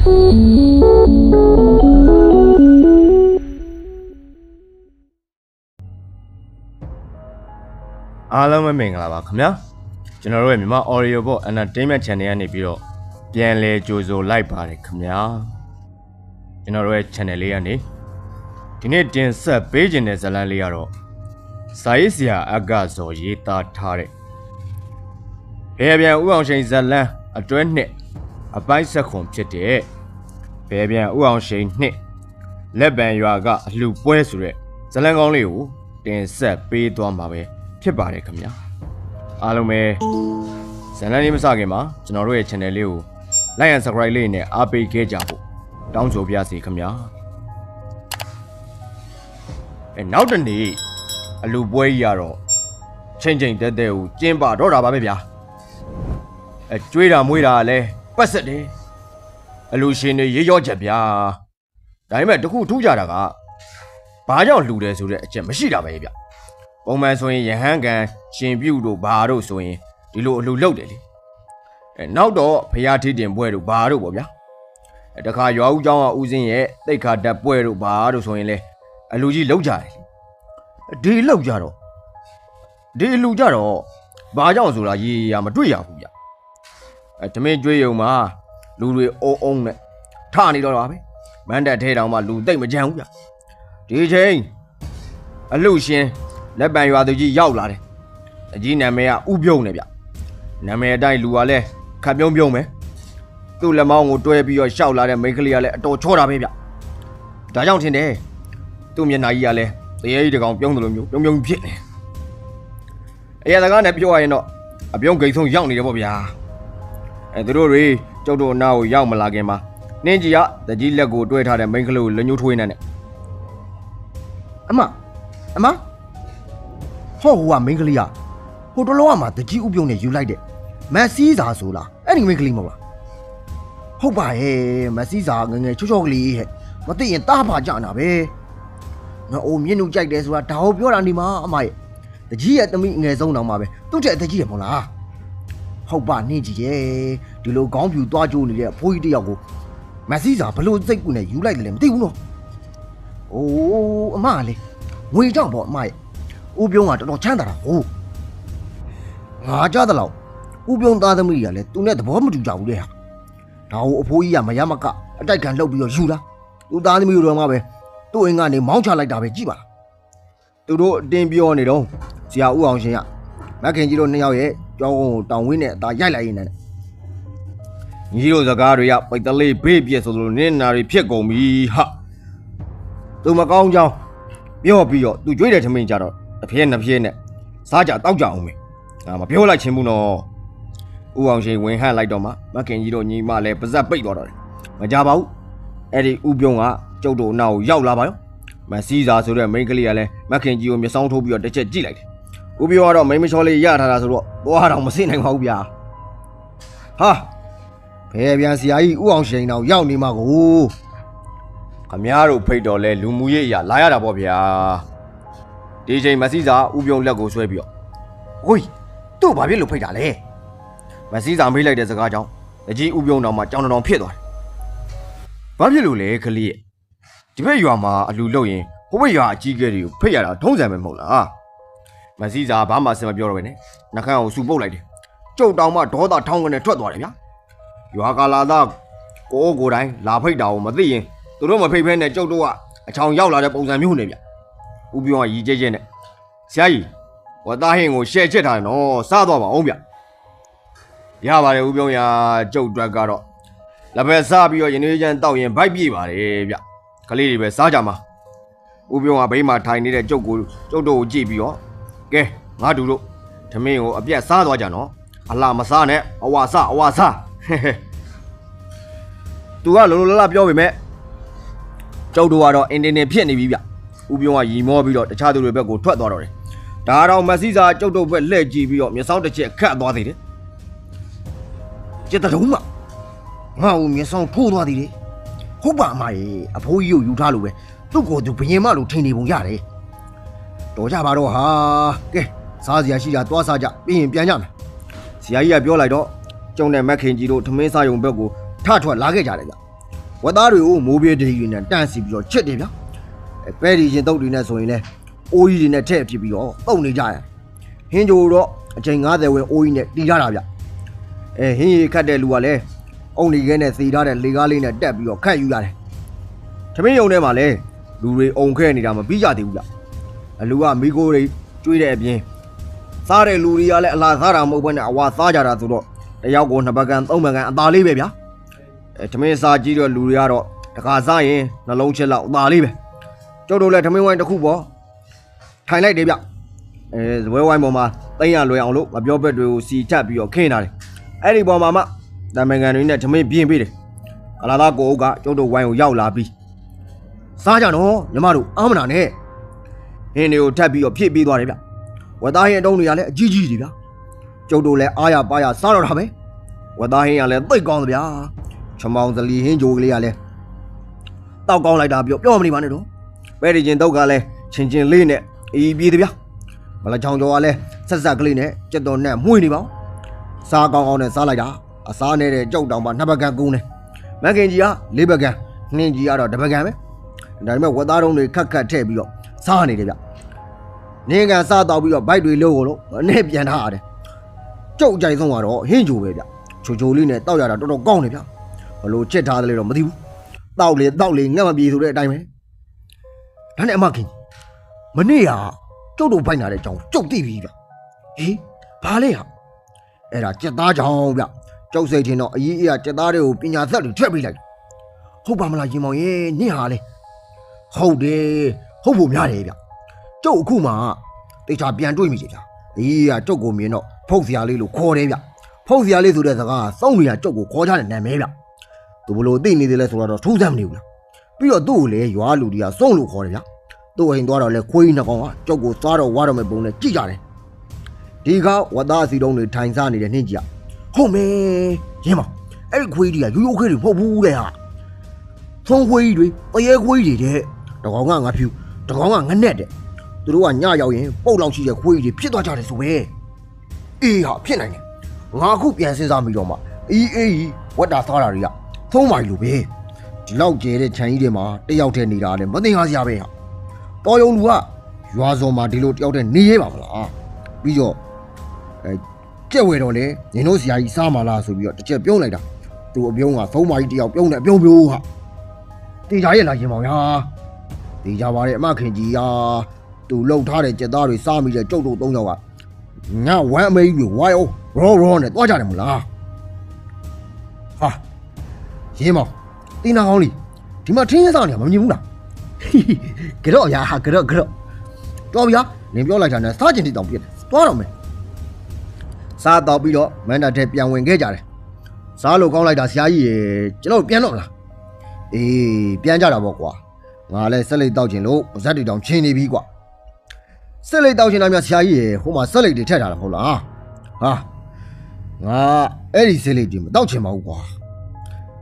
အားလုံးပဲမင်္ဂလာပါခင်ဗျာကျွန်တော်တို့ရဲ့မြန်မာ Audio Book Entertainment Channel ကနေပြီးတော့ပြန်လဲကြိုဆိုလိုက်ပါတယ်ခင်ဗျာကျွန်တော်တို့ရဲ့ channel လေးကနေဒီနေ့တင်ဆက်ပေးခြင်းတဲ့ဇာတ်လမ်းလေးကတော့စာရေးဆရာအကဇော်ရေးသားထားတဲ့ဘယ်ပြန်ဥအောင်ရှိန်ဇာတ်လမ်းအတွဲနှစ် အပိုင်းဆက်ခွန်ဖြစ်တဲ့ဘယ်ပြန်ဥအောင်ရှိန်နှစ်လက်ပံရွာကအလှပွဲဆိုတဲ့ဇာတ်လမ်းကောင်းလေးကိုတင်ဆက်ပေးသွားမှာပဲဖြစ်ပါတယ်ခင်ဗျာအားလုံးပဲဇာတ်လမ်းလေးမစခင်မှာကျွန်တော်တို့ရဲ့ channel လေးကို like and subscribe လေးနဲ့အားပေးခဲ့ကြဖို့တောင်းဆိုပါရစေခင်ဗျာအဲနောက်တစ်နေ့အလူပွဲကြီးကတော့ချင်းချင်းတက်တက်ကိုကျင်းပတော့တာပါပဲဗျာအဲကျွေးတာမွေးတာကလည်း ပတ်ဆက်တယ်အလူရှင်တွေရေရော့ချက်ဗျာဒါပေမဲ့တခုထူးကြတာကဘာကြောင့်လှူတယ်ဆိုတဲ့အချက်မရှိတာပဲဗျပုံမှန်ဆိုရင်ယဟန်ကန်ရှင်ပြုတ်တို့ဘာတို့ဆိုရင်ဒီလိုအလူလုပ်တယ်လေ အဲနောက်တော့ဖရာထီးတင်ပွဲတို့ဘာတို့ပေါ့ဗျာအဲတခါရွာဦးเจ้าကဦးစင်းရဲ့တိတ်ခါတက်ပွဲတို့ဘာတို့ဆိုရင်လေအလူကြီးလောက်ကြတယ်ဒီလောက်ကြတော့ဒီအလူကြတော့ဘာကြောင့်ဆိုတာရေရာမတွေ့ရဘူးဗျ အဲတမင်းကျွေးယုံမှာလူတွေအုံအုံနဲ့ထနေတော့တာပဲမန်းတက်ထဲတောင်မှလူတိတ်မကြမ်းဘူးဗျဒီချိန်အလူရှင်လက်ပံရွာသူကြီးရောက်လာတယ်အကြီးနာမည်ကဥပြုံးနေဗျနာမည်အတိုင်းလူကလည်းခပ်ပြုံးပြုံးပဲသူ့လက်မောင်းကိုတွဲပြီးတော့ရှောက်လာတဲ့မိန်းကလေးကလည်းအတော်ချောတာပဲဗျဒါကြောင့်ထင်တယ်သူ့မျက်နှာကြီးကလည်းတရေကြီးတကောင်ပြုံးတယ်လို့မျိုးပြုံးပြုံးဖြစ်နေအရာတကားနဲ့ပြောရရင်တော့အပြုံးဂိတ်ဆုံးရောက်နေတယ်ပေါ့ဗျာ အဲသူတို့တွေကျုပ်တို့အနားကိုရောက်မလာခင်မှာနင်းကြီးကတကြီးလက်ကိုတွဲထားတဲ့မိန်းကလေးကိုလက်ညှိုးထွေးနေတယ်အမအမဟောဟိုကမိန်းကလေးကဟိုတလောကမှတကြီးဥပြုံးနဲ့ယူလိုက်တဲ့မက်ဆီးစာဆိုလားအဲ့ဒီမိန်းကလေးမဟုတ်လားဟုတ်ပါရဲ့မက်ဆီးစာငယ်ငယ်ချောချောကလေးဟဲ့မသိရင်တားပါကြနာပဲငါအိုမြင့်နုကြိုက်တယ်ဆိုတာဒါကိုပြောတာနေမှာအမရဲ့တကြီးရဲ့သမီးအငယ်ဆုံးတောင်မှပဲသူ့တဲ့တကြီးရမဟုတ်လား ဟုတ်ပါနေကြီးရဲ့ဒီလိုခေါင်းဖြူသွားကြိုးနေတဲ့အဖိုးကြီးတစ်ယောက်ကိုမက်ဆီးစာဘလို့စိတ်ကူနဲ့ယူလိုက်တယ်လဲမသိဘူးနော်။အိုးအမကလေငွေကြောင့်ပေါ့အမရဲ့။ဦးပြုံးကတော်တော်ချမ်းသာတာဟုတ်။ငါကြားသလောက်ဦးပြုံးသားသမီးကလည်းသူနဲ့သဘောမတူကြဘူးလေဟာ။ဒါကိုအဖိုးကြီးကမရမကအတိုက်ခံလှုပ်ပြီးတော့ယူလာ။သူသားသမီးတို့မှပဲသူ့အိမ်ကနေမောင်းချလိုက်တာပဲကြည်ပါလား။သူတို့အတင်းပြောနေတော့ဆရာဦးအောင်ရှင်ကမက်ခင်ကြီးတို့နှစ်ယောက်ရဲ့ ကြောင်းကိုတောင်ဝင်းနဲ့အသာရိုက်လိုက်ရင်းနဲ့ညီတို့စကားတွေကပိတ်တလေးဘေးပြက်ဆိုလို့နင်းနာတွေဖြစ်ကုန်ပြီဟာသူမကောင်းကြောင်းပြောပြီးတော့သူကြွေးတဲ့ထမင်းကြတော့တစ်ဖျက်နှစ်ဖျက်နဲ့စားကြတောက်ကြအောင်မေငါမပြောလိုက်ချင်းဘူးနော်ဦးအောင်ရှိန်ဝင်ဟန့်လိုက်တော့မှမခင်ကြီးတို့ညီမလည်းပါဇက်ပိတ်သွားတော့တယ်မကြပါဘူးအဲ့ဒီဦးပြုံးကကျုပ်တို့အနောက်ကိုရောက်လာပါရောမစီးစာဆိုတဲ့မိန်းကလေးကလည်းမခင်ကြီးကိုမျက်စောင်းထိုးပြီးတော့တစ်ချက်ကြည့်လိုက်တယ် ဦးပြုံးကတော့မိန်းမချောလေးရထားတာဆိုတော့သွားတော့မစိနိုင်ပါဘူးဗျာဟာဘယ်ပြန်ဆရာကြီးဦးအောင်ရှင်တော့ရောက်နေမှာကိုခမားတို့ဖိတ်တော်လဲလူမှုရေးအရာလာရတာပေါ့ဗျာဒီချိန်မစီစာဥပြုံးလက်ကိုဆွဲပြီးတော့ဟိုသူ့ဘာဖြစ်လို့ဖိတ်တာလဲမစီစာမေးလိုက်တဲ့စကားကြောင့်အကြီးဥပြုံးတော်မှာကြောင်တောင်ဖြစ်သွားတယ်ဘာဖြစ်လို့လဲခလေးရဲ့ဒီဘက်ရွာမှာအလူလုတ်ရင်ဟိုဘက်ရွာအကြီးကဲတွေကိုဖိတ်ရတာထုံးစံပဲမဟုတ်လား မစီစာဘာမှစင်မပြောတော့ပဲနဲ့နှခမ်းကိုစူပုတ်လိုက်တယ်ကျုပ်တောင်မှဒေါသထောင်းကနေထွက်သွားတယ်ဗျာရွာကာလာသားကိုကိုယ်တိုင်းလာဖိတ်တာကိုမသိရင်သူတို့မဖိတ်ဖဲနဲ့ကျုပ်တို့ကအချောင်ရောက်လာတဲ့ပုံစံမျိုးနေဗျဥပြုံးကရီကျဲကျဲနဲ့ဆရာကြီးဝတ်သားဟင်းကိုရှဲချစ်ထားတယ်နော်စားသွားပါအောင်ဗျရပါတယ်ဥပြုံးရကျုပ်အတွက်ကတော့လက်ပဲစားပြီးတော့ရင်းနှီးချမ်းတောက်ရင်ဗိုက်ပြေးပါတယ်ဗျကလေးတွေပဲစားကြမှာဥပြုံးကဘေးမှာထိုင်နေတဲ့ကျုပ်ကိုကျုပ်တို့ကိုကြည့်ပြီးတော့ ကဲငါတို့တို့သမင်းကိုအပြက်စားသွားကြနော်အလားမစားနဲ့အဝါစားအဝါစားဟဲဟဲသူကလုံလုံလလပြောပေမဲ့ကျုပ်တို့ကတော့အင်တင်တင်ဖြစ်နေပြီဗျဥပြုံးကရီမောပြီးတော့တခြားသူတွေဘက်ကိုထွက်သွားတော့တယ်ဒါတော့မက်ဆီစာကျုပ်တို့ဘက်လှည့်ကြည့်ပြီးတော့မျက်စောင်းတစ်ချက်ခတ်သွားသေးတယ်ကျက်တတုံးမငါ့ကိုမျက်စောင်းထိုးသွားသေးတယ်ဟုတ်ပါအမရေအဖိုးကြီးကိုယူထားလို့ပဲသူ့ကိုယ်သူဘယင်မလို့ထင်နေပုံရတယ် တော်ကြပါတော့ဟာကဲစားစရာရှိတာသွားစားကြပြီးရင်ပြန်ကြမယ်ဆရာကြီးကပြောလိုက်တော့ကျုံနဲ့မက်ခင်ကြီးတို့ထမင်းစားယုံဘက်ကိုထထွက်လာခဲ့ကြတယ်ဗျဝက်သားတွေကိုမိုးပြေးတရီတွေနဲ့တန့်စီပြီးတော့ချစ်တယ်ဗျအဲပဲဒီရင်တုတ်တွေနဲ့ဆိုရင်လဲအိုးကြီးတွေနဲ့ထည့်ဖြစ်ပြီးတော့တုတ်နေကြတယ်ဟင်းကြိုတော့အချိန်90ဝယ်အိုးကြီးနဲ့တီးကြတာဗျအဲဟင်းရီခတ်တဲ့လူကလည်းအုံဒီခဲနဲ့စီထားတဲ့လေကားလေးနဲ့တက်ပြီးတော့ခတ်ယူရတယ်သမင်းယုံထဲမှာလဲလူတွေအုံခဲနေတာမပြီးကြသေးဘူးဗျ အလူကမိကိုတွေကျွေးတဲ့အပြင်စားတဲ့လူတွေကလည်းအလားစားတာမဟုတ်ဘဲနဲ့အဝါစားကြတာဆိုတော့တယောက်ကိုနှစ်ပကံသုံးပကံအသာလေးပဲဗျာအဲထမင်းစားကြည့်တော့လူတွေကတော့တခါစားရင်နှလုံးချက်လောက်အသာလေးပဲကျုပ်တို့လည်းထမင်းဝိုင်းတစ်ခုပေါ့ထိုင်လိုက်တယ်ဗျအဲဇပွဲဝိုင်းပေါ်မှာတိမ့်ရလွယ်အောင်လို့မပြောဘက်တွေကိုစီထပ်ပြီးတော့ခင်းထားတယ်အဲ့ဒီပေါ်မှာမှတမန်ကန်တွေနဲ့ထမင်းပြင်းပေးတယ်အလားသားကိုအုပ်ကကျုပ်တို့ဝိုင်းကိုရောက်လာပြီးစားကြတော့ညီမတို့အာမနာနဲ့ ဟင်းတွေကိုထပ်ပြီးတော့ဖြည့်ပေးသွားတယ်ဗျဝက်သားဟင်းအတုံးတွေကလည်းအကြီးကြီးတွေဗျကျုပ်တို့လည်းအားရပါရစားတော့တာပဲဝက်သားဟင်းကလည်းသိတ်ကောင်းတယ်ဗျာချမောင်သလီဟင်းဂျိုကလေးကလည်းတောက်ကောင်းလိုက်တာပြောပြောမနေပါနဲ့တော့ပဲဒီချင်းတော့ကလည်းချင်းချင်းလေးနဲ့အေးပြေးတယ်ဗျာမလာချောင်ကျော်ကလည်းဆက်ဆက်ကလေးနဲ့ကြက်တော်နဲ့မှုန့်နေပါဦးစားကောင်းကောင်းနဲ့စားလိုက်တာအစားနဲ့ကြောက်တောင်ပါနှစ်ပကံကုန်းတယ်မက်ခင်ကြီးကလေးပကံနှင်းကြီးကတော့တစ်ပကံပဲဒါပေမဲ့ဝက်သားတုံးတွေခက်ခက်ထည့်ပြီးတော့ စားနေတယ်ဗျနင်းကန်စားတော့ပြီးတော့ဘိုက်တွေလို့ကိုလို့နဲ့ပြန်ထားရတယ်ကျုပ်အကြိုက်ဆုံးကတော့ဟင်းဂျိုပဲဗျချိုချိုလေးနဲ့တောက်ရတာတော်တော်ကောင်းတယ်ဗျဘလို့ချစ်ထားတယ်လေတော့မသိဘူးတောက်လေတောက်လေငတ်မပြေဆိုတဲ့အတိုင်းပဲဒါနဲ့အမခင်မနေ့ကကျုပ်တို့ဖိုက်လာတဲ့အကြောင်းကျုပ်သိပြီဗျဟေးဘာလဲဟာအဲ့ဒါကြက်သားကြောင်ဗျကျုပ်စိတ်ထင်တော့အကြီးအကကြက်သားတွေကိုပညာသက်တွေထွက်ပေးလိုက်ဟုတ်ပါမလားရင်မောင်ရေနင့်ဟာလေဟုတ်တယ် ဟုတ်ဖို့များတယ်ဗျကျုပ်အခုမှတေချာပြန်တွေးမိတယ်ဗျအေးကကျုပ်ကိုမြင်တော့ဖုတ်စရာလေးလို့ခေါ်တယ်ဗျဖုတ်စရာလေးဆိုတဲ့စကားစောင်းနေရကျုပ်ကိုခေါ်ကြတဲ့နာမည်ဗျသူဘလို့သိနေတယ်လဲဆိုတော့ထူးဆန်းမနေဘူးလားပြီးတော့သူ့ကိုလည်းရွာလူတွေကစုံလို့ခေါ်တယ်ဗျာသူ့အိမ်သွားတော့လဲခွေးနှစ်ကောင်ကကြောက်ကိုသွားတော့ဝါတော့မဲ့ပုံနဲ့ကြည့်ကြတယ်ဒီကဝတ်သားစီတုံးတွေထိုင်စားနေတဲ့နှင်းကြီးကဟုတ်မေရင်းမအဲ့ဒီခွေးတွေကရိုးရိုးခွေးတွေမဟုတ်ဘူးတဲ့ဟာဖုံးခွေးတွေတရေခွေးတွေတဲ့တကောင်ကငါဖြူ တကောင်ကငနဲ့တဲ့သူတို့ကညရောက်ရင်ပုတ်လောက်ရှိတဲ့ခွေးတွေဖြစ်သွားကြတယ်ဆိုပဲအေးဟာဖြစ်နိုင်တယ်ငါအခုပြန်စဉ်းစားမိတော့မှအေးအေးကြီးဝတ်တာသားတာတွေကသုံးပါလို့ပဲဒီလောက်ကျဲတဲ့ခြံကြီးတွေမှာတယောက်တည်းနေတာလည်းမသိငါစရာပဲဟာတော်ယုံလူကရွာစော်မှာဒီလိုတယောက်တည်းနေရပါမလားပြီးတော့အဲကြက်ဝဲတော့လေညင်တို့စရာကြီးစားမလားဆိုပြီးတော့တစ်ချက်ပြုံးလိုက်တာသူအပြုံးကသုံးပါကြီးတယောက်ပြုံးတယ်အပြုံးပြုံးဟာတေချာရဲ့လားရင်မောင် ညာတေချာပါရဲ့အမခင်ကြီးဟာသူလှုပ်ထားတဲ့ကြက်သားတွေစားမိတဲ့ကျုပ်တို့သုံးယောက်ကငါဝမ်းအမေကြီးတွေဝိုင်းအောင်ရောရောနဲ့တွားကြတယ်မလားဟာရေးမောင်တင်းနာကောင်းလीဒီမှာထင်းရစားနေမှာမမြင်ဘူးလားကြော့ရာဟာကြော့ကြော့တော်ဗျာနင်ပြောလိုက်တာနဲ့စားကျင်တိတောင်ပြည့်တယ်သွားတော့မယ်စားတော့ပြီးတော့မန္တာထဲပြန်ဝင်ခဲ့ကြတယ်စားလို့ကောင်းလိုက်တာဆရာကြီးရေကျွန်တော်ပြန်တော့မလားအေးပြန်ကြတာပေါ့ကွာ ငါလည်းဆက်လက်တောက်ခြင်းလို့ဇက်တီတောင်ချင်းနေပြီကွာဆက်လက်တောက်ခြင်းလားမြဆရာကြီးရေဟိုမှာဆက်လက်တွေထက်ထားတာမဟုတ်လားဟာငါအဲ့ဒီဆက်လက်တွေမတောက်ချင်ပါဘူးကွာ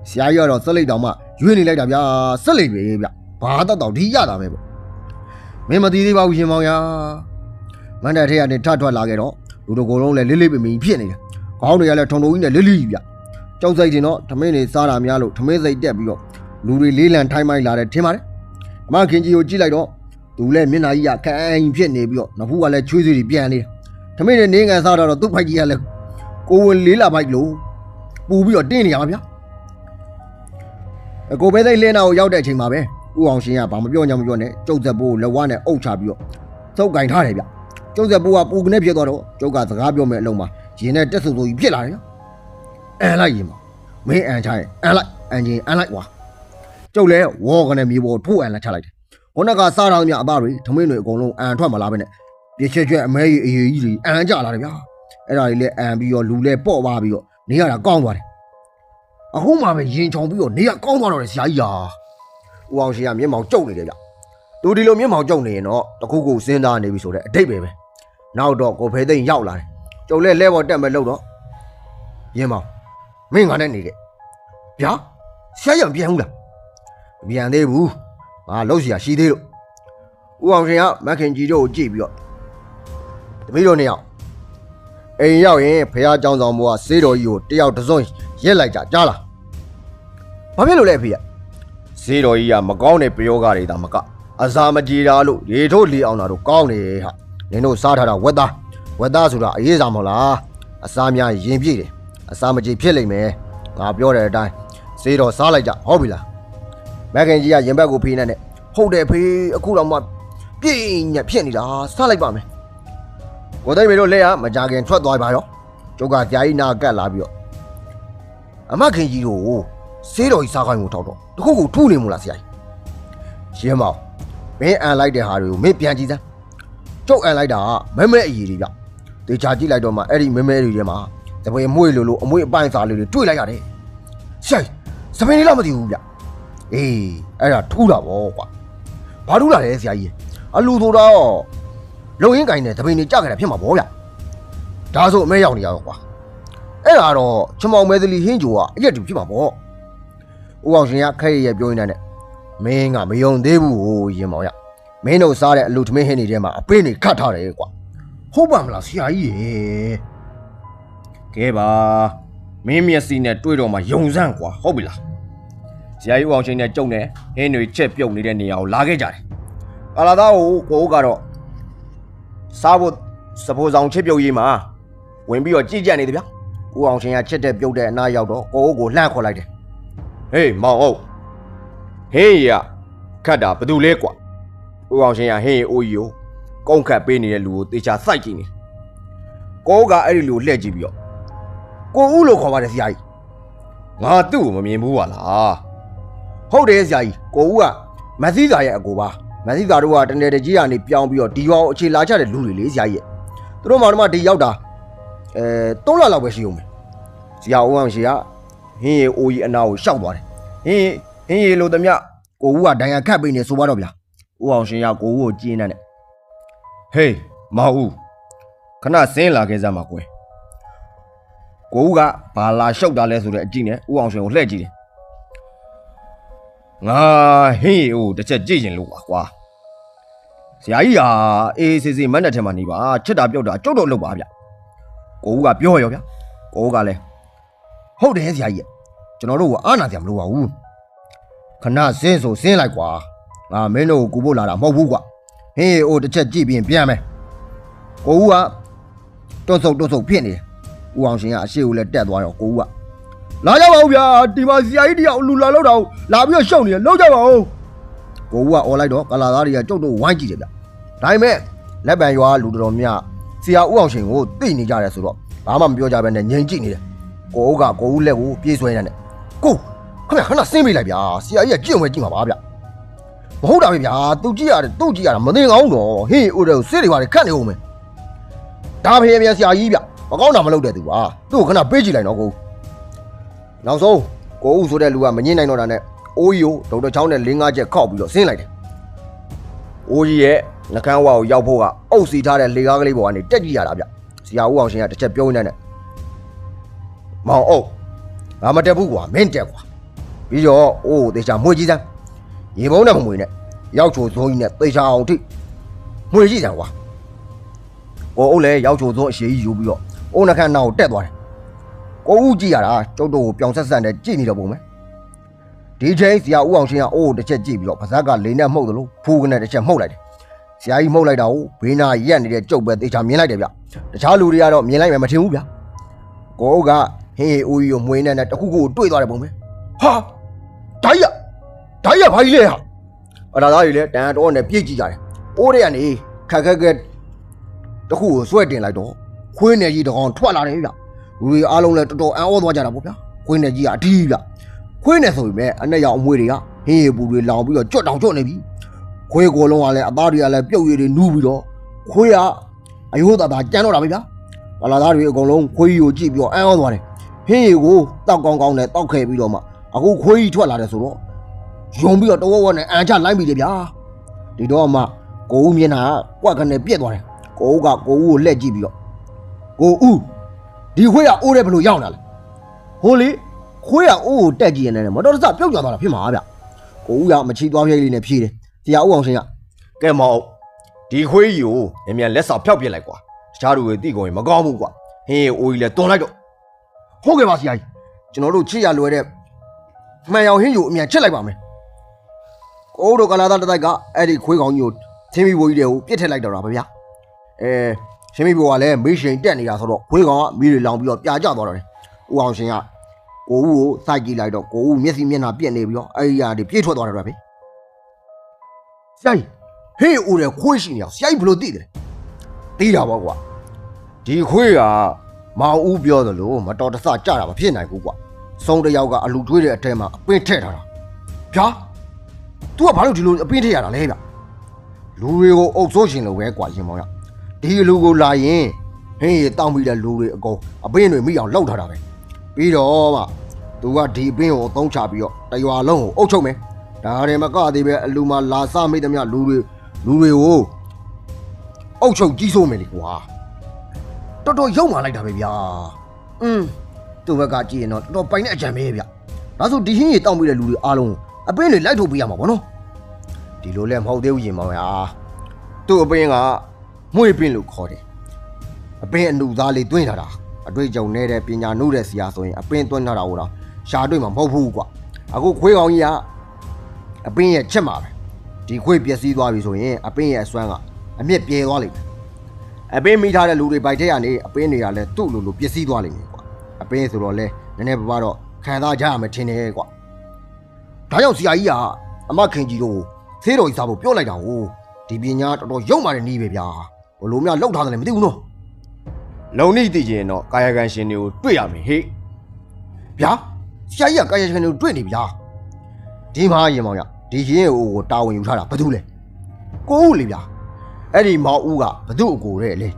ဆရာကြီးကတော့စက်လိတ်တောင်မှရွေးနေလိုက်တာဗျာစက်လိတ်ပဲဗျဘာတော့တော့ဒီရတာပဲပေါ့မင်းမသိသေးပါဘူးရှင်မောင်ရမန္တထက်ကနေထထွက်လာခဲ့တော့လူတို့ကိုယ်လုံးလည်းလေးလေးပင်ပင်ဖြစ်နေတယ်ခေါင်းတွေကလည်းထုံထုံကြီးနဲ့လေးလေးကြီးဗျကြောက်စိတ်တင်တော့ထမင်းတွေစားတာများလို့ထမင်းစိတ်တက်ပြီးတော့လူတွေလေးလံထိုင်းမိုင်းလာတယ်ထင်ပါတယ် အမခင်ကြီးကိုကြည့်လိုက်တော့သူလည်းမျက်နှာကြီးကခန်းဖြစ်နေပြီးတော့နဖူးကလည်းချွေးချွေးတွေပြန်နေတယ်ထမင်းတွေနေငံစားတော့သူ့ဖိုက်ကြီးကလည်းကိုဝင်လေးလာပိုက်လို့ပူပြီးတော့တင်းနေရမှာဗျာအကိုပဲသိလင်းနာကိုရောက်တဲ့အချိန်မှာပဲဥအောင်ရှင်ကဘာမပြောညာမပြောနဲ့ကျုပ်သက်ပိုးလက်ဝါးနဲ့အုပ်ချပြီးတော့သုတ်ကင်ထားတယ်ဗျကျုပ်သက်ပိုးကပူကနေဖြစ်သွားတော့ကျုပ်ကစကားပြောမဲ့အလုံးမှာရင်နဲ့တက်ဆူဆူကြီးဖြစ်လာတယ်ဗျအန်လိုက်ရင်မမင်းအန်ချရင်အန်လိုက်အန်ချင်းအန်လိုက်ကွာ ကျုပ်လည်းဝေါ်ကနေမြေပေါ်ထိုးအန်လက်ချလိုက်တယ်ခုနကစားတော်မြအသားတွေထမင်းတွေအကုန်လုံးအန်ထွက်မလာပဲနဲ့ပြည့်ချက်ချက်အမဲကြီးအေးကြီးတွေအန်ကြလာတယ်ဗျအဲ့ဒါကြီးလည်းအန်ပြီးတော့လူလည်းပေါ့ပါပြီးတော့နေရတာကောင်းသွားတယ်အခုမှပဲရင်ချောင်ပြီးတော့နေရကောင်းသွားတော့တယ်ဆရာကြီးဟာဦးအောင်ရှင်ကမျက်မှောင်ကျုပ်နေတယ်ဗျသူဒီလိုမျက်မှောင်ကျုပ်နေရင်တော့တခုခုစဉ်းစားနေပြီဆိုတဲ့အတိတ်ပဲပဲနောက်တော့ကိုဖေသိမ့်ရောက်လာတယ်ကျုပ်လည်းလဲပေါ်တက်မဲ့လို့တော့ရင်မောင်မင်းငါနဲ့နေခဲ့ဗျာဆရာရံပြန်ဘူးလား မပြန်သေးဘူးငါလောက်เสียရှိသေးလို့ဦးအောင်ရှင်ကမခင်ကြီးတို့ကိုကြည့်ပြီးတော့တပည့်တော်နှစ်ယောက်အိမ်ရောက်ရင်ဖះเจ้าဆောင်ဘုရားစေးတော်ကြီးကိုတယောက်တစ်စုံရက်လိုက်ကြကြားလားဘာဖြစ်လို့လဲအဖေက ဈေးတော်ကြီးကမကောင်းတဲ့ပယောဂတွေဒါမကအစာမကြေတာလို့ရေထုတ်လီအောင်တာတို့ကောင်းတယ်ဟာနင်တို့စားထားတာဝက်သားဝက်သားဆိုတာအရေးစားမဟုတ်လားအစာများရင်ပြည့်တယ်အစာမကြေဖြစ်လိမ့်မယ်ငါပြောတဲ့အတိုင်းဈေးတော်စားလိုက်ကြဟုတ်ပြီလား မက်ခင်ကြီးကရင်ဘက်ကိုဖေးနေတယ်ဟုတ်တယ်ဖေးအခုတော့မှပြည့်ညက်ဖြစ်နေတာစားလိုက်ပါမယ်ကိုသိမ်းမေတို့လက်ရမကြခင်ထွက်သွားပါရောကျုပ်ကကြာကြီးနာကတ်လာပြီးတော့အမခင်ကြီးတို့ဈေးတော်ကြီးစားခိုင်းကိုထောက်တော့တခုခုထူးနေမို့လားဆရာကြီးရင်းမောင်မင်းအန်လိုက်တဲ့ဟာတွေကိုမင်းပြန်ကြည့်စမ်းကျုပ်အန်လိုက်တာကမဲမဲအည်တွေဗျတေချာကြည့်လိုက်တော့မှအဲ့ဒီမဲမဲတွေထဲမှာသပင်မွေးလို့လို့အမွေးအပိုင်းစားလေးတွေတွေ့လိုက်ရတယ်ဆိုင်သပင်လေးတော့မသိဘူးဗျ အေးအဲ့ဒါထူးတာဗောကွာဘာထူးတာလဲဆရာကြီးအလူဆိုတော့လုံရင်းကင်နဲ့သပင်တွေကြကြတာဖြစ်မှာဗောဗျဒါဆိုအမဲရောက်နေရတော့ကွာအဲ့ဒါတော့ချမောင်မဲသလီဟင်းဂျိုကအရက်တူဖြစ်မှာဗောဦးအောင်ရှင်ကခဲရရပြောနေတယ်မင်းကမယုံသေးဘူးဟိုရင်မောင်ရမင်းတို့စားတဲ့အလူသမင်းဟင်းတွေထဲမှာအပင်းတွေခတ်ထားတယ်ကွာဟုတ်ပါမလားဆရာကြီးရေကဲပါမင်းမျက်စိနဲ့တွေ့တော့မှယုံစမ်းကွာဟုတ်ပြီလား ဆရာကြီးဦးအောင်ချင်းနဲ့ကြုံနေဟင်းတွေချက်ပြုတ်နေတဲ့နေရာကိုလာခဲ့ကြတယ်ကာလာသားကိုကိုဦးကတော့စားဖို့စပိုးဆောင်ချက်ပြုတ်ရေးမှာဝင်ပြီးတော့ကြည့်ကြနေတယ်ဗျဦးအောင်ချင်းကချက်တဲ့ပြုတ်တဲ့အနားရောက်တော့ကိုဦးကိုလှမ်းခေါ်လိုက်တယ်ဟေးမောင်အုပ်ဟင်းရခတ်တာဘယ်သူလဲကွာဦးအောင်ချင်းကဟင်းရအိုးကြီးကိုကုန်းခတ်ပေးနေတဲ့လူကိုတေချာစိုက်ကြည့်နေကိုဦးကအဲ့ဒီလူကိုလှည့်ကြည့်ပြီးတော့ကိုဦးလို့ခေါ်ပါတယ်ဆရာကြီးငါသူ့ကိုမမြင်ဘူးပါလား ဟုတ်တယ်ဆရာကြီးကိုဦးကမသီးသာရဲ့အကိုပါမသီးသာတို့ကတနေတကြီးကနေပြောင်းပြီးတော့ဒီရွာကိုအခြေလာချတဲ့လူတွေလေဆရာကြီးရဲ့သူတို့မှတော့ဒီရောက်တာအဲ၃လလောက်ပဲရှိဦးမယ်ဆရာဦးအောင်ရှိကဟင်းရီအိုးကြီးအနာကိုရှောက်သွားတယ်ဟင်းဟင်းရီလိုသမျှကိုဦးကဒဏ်ရာခတ်ပေးနေဆိုပါတော့ဗျာဦးအောင်ရှင်ကကိုဦးကိုကြည်နေတယ်ဟေးမောင်ဦးခဏဆင်းလာခဲ့စမ်းပါကွယ်ကိုဦးကဘာလာရှောက်တာလဲဆိုတဲ့အကြည့်နဲ့ဦးအောင်ရှင်ကိုလှည့်ကြည့်တယ် ငါဟင်းရီအိုးတစ်ချက်ကြည့်ရင်လို့ပါကွာဆရာကြီးဟာအေးစီစီမက်နဲ့ထဲမှာနေပါချစ်တာပြုတ်တာကြုတ်တော့လုပ်ပါဗျကိုဦးကပြောရောဗျကိုဦးကလည်းဟုတ်တယ်ဆရာကြီးရဲ့ကျွန်တော်တို့ကအာနာစရာမလိုပါဘူးခဏစင်းဆိုစင်းလိုက်ကွာငါမင်းတို့ကိုကူဖို့လာတာမဟုတ်ဘူးကွာဟေးအိုတစ်ချက်ကြည့်ပြီးရင်ပြန်မယ်ကိုဦးကတွတ်ဆုပ်တွတ်ဆုပ်ဖြစ်နေတယ်ဦးအောင်ရှင်ကအရှိကိုလည်းတက်သွားတော့ကိုဦးက လာကြပါဦးဗျာဒီမှာဆရာကြီးတယောက်လူလာလောက်တာကိုလာပြီးတော့ရှောက်နေတယ်လောက်ကြပါဦးကိုဦးကអော်လိုက်တော့ကလာသားတွေကကျုပ်တို့ဝိုင်းကြည့်တယ်ဗျဒါပေမဲ့လက်ပံရွာလူတော်တော်များဆရာဦးအောင်ရှင်ကိုသိနေကြတယ်ဆိုတော့ဘာမှမပြောကြဘဲနဲ့ငြိမ်ကြည့်နေတယ်ကိုဦးကကိုဦးလက်ကိုပြေးဆွဲနေတယ်ကိုခဏခဏဆင်းပေးလိုက်ဗျာဆရာကြီးကကြည့်အောင်ပဲကြည့်မှာပါဗျမဟုတ်တာပဲဗျာသူကြည့်ရတယ်သူ့ကြည့်ရတာမသိအောင်တော့ဟေးဦးတဲ့စစ်တွေပါလေခတ်နေအောင်မယ်ဒါဖေးဗျာဆရာကြီးဗျမကောင်းတာမလုပ်တဲ့သူပါသူ့ကိုခဏပေးကြည့်လိုက်တော့ကို နောက်ဆုံးကိုဦးဆိုတဲ့လူကမငြင်းနိုင်တော့တာနဲ့အိုးကြီးကိုဒေါက်တာချောင်းနဲ့၄၅ချက်ခောက်ပြီးတော့ဆင်းလိုက်တယ်။အိုးကြီးရဲ့နှကန်းဝါကိုရောက်ဖို့ကအုပ်စီထားတဲ့လေကားကလေးပေါ်ကနေတက်ကြည့်ရတာဗျ။ဆရာဦးအောင်ရှင်ကတစ်ချက်ပြောနေတယ်။မောင်အုပ်ငါမတက်ဘူးကွာမင်းတက်ကွာ။ပြီးတော့အိုးတေချာမွေကြီးစမ်းရေဘုံနဲ့မမွေနဲ့ရောက်ချိုသုံးကြီးနဲ့တေချာအောင်ထိမွေကြီးစမ်းကွာ။ကိုအုပ်လည်းရောက်ချိုသုံးအရှိကြီးယူပြီးတော့အိုးနှကန်းနာကိုတက်သွားတယ်။ ကိုဦးကြည့်ရတာကျုပ်တို့ကိုပြောင်ဆက်ဆက်နဲ့ကြည့်နေတော့ပုံပဲ။ဒီချိန်ဆရာဦးအောင်ရှင်ကအိုးကိုတစ်ချက်ကြည့်ပြီးတော့ပါဇက်ကလိန်နဲ့မှုတ်တယ်လို့ဖူးကနေတစ်ချက်မှုတ်လိုက်တယ်ဆရာကြီးမှုတ်လိုက်တာကိုဘေးနာရက်နေတဲ့ကြုတ်ပဲတေချာမြင်လိုက်တယ်ဗျတခြားလူတွေကတော့မြင်လိုက်မယ်မထင်ဘူးဗျကိုအုပ်ကဟင်းဟေးဦးကြီးကိုမွေးနေနဲ့တခုခုကိုတွေ့သွားတယ်ပုံပဲဟာဓာကြီးရဓာကြီးရဘာကြီးလဲဟာအဒါသားကြီးလဲတန်တော်နဲ့ပြည့်ကြည့်ကြတယ်အိုးတွေကနေခက်ခက်ခက်တခုကိုဆွဲတင်လိုက်တော့ခွေးနယ်ကြီးတစ်ကောင်ထွက်လာတယ်ဗျ လူတွေအားလုံးလည်းတော်တော်အံ့ဩသွားကြတာပေါ့ဗျာခွေးနယ်ကြီးကအဒီဗျခွေးနဲ့ဆိုပေမဲ့အနဲ့ရောင်အမွေတွေကဟင်းရီပူတွေလောင်ပြီးတော့ကြွတ်တောင်ကြွတ်နေပြီခွေးကိုယ်လုံးကလည်းအသားတွေကလည်းပြုတ်ရည်တွေနူးပြီးတော့ခွေးကအယိုးသားသားကြမ်းတော့တာပဲဗျာကလာသားတွေအကုန်လုံးခွေးကြီးကိုကြည့်ပြီးတော့အံ့ဩသွားတယ်ဟင်းရီကိုတောက်ကောင်းကောင်းနဲ့တောက်ခဲ့ပြီးတော့မှအခုခွေးကြီးထွက်လာတယ်ဆိုတော့ယုံပြီးတော့တဝက်ဝက်နဲ့အန်ချလိုက်ပြီလေဗျာဒီတော့မှကိုဦးမျက်နှာကကွက်ကနေပြက်သွားတယ်ကိုဦးကကိုဦးကိုလှည့်ကြည့်ပြီးတော့ကိုဦး ဒီခွေးကအိုးတယ်ဘယ်လိုရောက်လာလဲဟိုလေခွေးကအိုးကိုတက်ကြည့်နေတယ်မတော်တဆပြုတ်ကျသွားတာဖြစ်မှာဗျကိုဦးကမချီသွားပြိလေးနဲ့ဖြေးတယ်တရားဦးအောင်ရှင်ကကဲမောင်ဒီခွေးကြီးကိုမြန်မြန်လက်စာဖျောက်ပြစ်လိုက်ကွာတခြားလူတွေသိကုန်ရင်မကောင်းဘူးကွာဟင်းအိုးကြီးလဲတွန်းလိုက်တော့ဟုတ်ကဲ့ပါဆရာကြီးကျွန်တော်တို့ချစ်ရလွယ်တဲ့မှန်ရောင်ဟင်းယူအမြန်ချက်လိုက်ပါမယ်ကိုတို့ကလာသားတစ်တိုက်ကအဲ့ဒီခွေးကောင်ကြီးကိုချင်းမီဘိုးကြီးတွေကိုပြစ်ထည့်လိုက်တော့တာပဲဗျာအဲ ချင်းမီဘိုးကလည်းမေးရှင်တက်နေတာဆိုတော့ခွေးကောင်ကမီးတွေလောင်ပြီးတော့ပြာကျသွားတော့တယ်ဦးအောင်ရှင်ကကိုဦးကိုစိုက်ကြည့်လိုက်တော့ကိုဦးမျက်စိမျက်နှာပြက်နေပြီးတော့အဲ့ဒီဟာတွေပြေးထွက်သွားတယ်ဗျာဆရာကြီးဟေးဦးတဲ့ခွေးရှိနေအောင်ဆရာကြီးဘယ်လိုသိတယ်သိတာပေါ့ကွာဒီခွေးကမောင်ဦးပြောသလိုမတော်တဆကြတာမဖြစ်နိုင်ဘူးကွာစုံတစ်ယောက်ကအလူတွေးတဲ့အထဲမှာအပင်းထည့်ထားတာဗျာ तू ကဘာလို့ဒီလိုအပင်းထည့်ရတာလဲဗျလူတွေကိုအုပ်ဆိုးရှင်လို့ပဲကွာရင်မောင်ရ ဒီလူကိုလာရင်ဟင်းရတောင်းပြီးတဲ့လူတွေအကုန်အပင်းတွေမိအောင်လောက်ထားတာပဲပြီးတော့မှ तू ကဒီအပင်းကိုအသုံးချပြီးတော့တရွာလုံးကိုအုပ်ချုပ်မယ်ဒါတွေမကသေးပဲအလူမှာလာစမိသမျှလူတွေလူတွေကိုအုပ်ချုပ်ကြီးစိုးမယ်လေကွာတော်တော်ရုံမာလိုက်တာပဲဗျာอืมသူ့ဘက်ကကြည့်ရင်တော့တော်တော်ပိုင်တဲ့အကြံပဲဗျဒါဆိုဒီဟင်းရတောင်းပြီးတဲ့လူတွေအားလုံးအပင်းတွေလိုက်ထုတ်ပေးရမှာဗောနော်ဒီလိုလဲမဟုတ်သေးဘူးရင်မောင်ရသူ့အပင်းက မွေပင်းလို့ခေါ်တယ်အပင်းအနုသားလေးတွင်းထားတာအတွေ့အကြုံနေတဲ့ပညာနှုတ်တဲ့ဆရာဆိုရင်အပင်းတွင်းထားတာဟိုတော့ရှာတွေ့မှာမဟုတ်ဘူးကွာအခုခွေးကောင်ကြီးကအပင်းရဲ့ချက်မှာပဲဒီခွေးပျက်စီးသွားပြီဆိုရင်အပင်းရဲ့အစွမ်းကအမြင့်ပြဲသွားလိမ့်မယ်အပင်းမိထားတဲ့လူတွေဘိုက်ထဲကနေအပင်းတွေကလည်းသူ့လိုလိုပျက်စီးသွားလိမ့်မယ်ကွာအပင်းဆိုတော့လဲနည်းနည်းပါးပါးတော့ခံစားကြရမယ်ထင်တယ်ကွာဒါကြောင့်ဆရာကြီးကအမခင်ကြီးတို့ကိုသေးတော်ကြီးစားဖို့ပြောလိုက်တာ哦ဒီပညာတော်တော်ရုံမာတဲ့နည်းပဲဗျာ ဘလို့များလောက်ထားတယ်လည်းမသိဘူးနော်လုံနိသိချင်တော့ကာယကံရှင်တွေကိုတွေ့ရမယ်ဟေ့ဗျာဆရာကြီးကကာယချန်ကိုတွေ့နေဗျာဒီမှာရင်မောင်ရဒီရင်ကိုကိုတာဝန်ယူထားတာဘာလို့လဲကိုဦးလေဗျာအဲ့ဒီမောင်ဦးကဘသူ့အကိုတဲ့လေ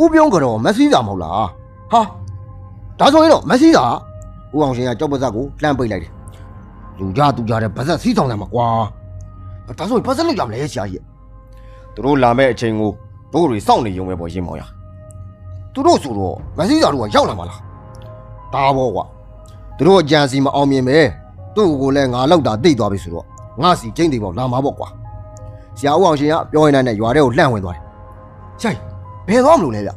ဦးပြုံးကတော့မက်ဆီးစာမဟုတ်လားဟာဒါဆိုရင်တော့မက်ဆီးစာဦးအောင်ရှင်ကကြောက်ပါဇက်ကိုလှမ်းပိတ်လိုက်တယ်လူကြသူကြတဲ့ပါဇက်စီးဆောင်တယ်မှာကွာဒါဆိုရင်ပါဇက်လောက်ရမလဲဆရာကြီး သူတို့လာမဲ့အချိန်ကိုတို့တွေစောင့်နေရုံပဲပေါ့ရင်မောင်ရသူတို့ဆိုတော့မစည်းစာတို့ကရောက်လာမှာလားဒါဘောကွာသူတို့အကြံစီမအောင်မြင်ပဲသူ့ကိုလည်းငါလောက်တာတိတ်သွားပြီဆိုတော့ငါစီချင်းသေးပေါ့လာမှာပေါ့ကွာဆရာဦးအောင်ရှင်ကပြောရင်လည်းရွာထဲကိုလှန့်ဝင်သွားတယ်ဆိုင်ဘယ်သွားမလို့လဲဗျ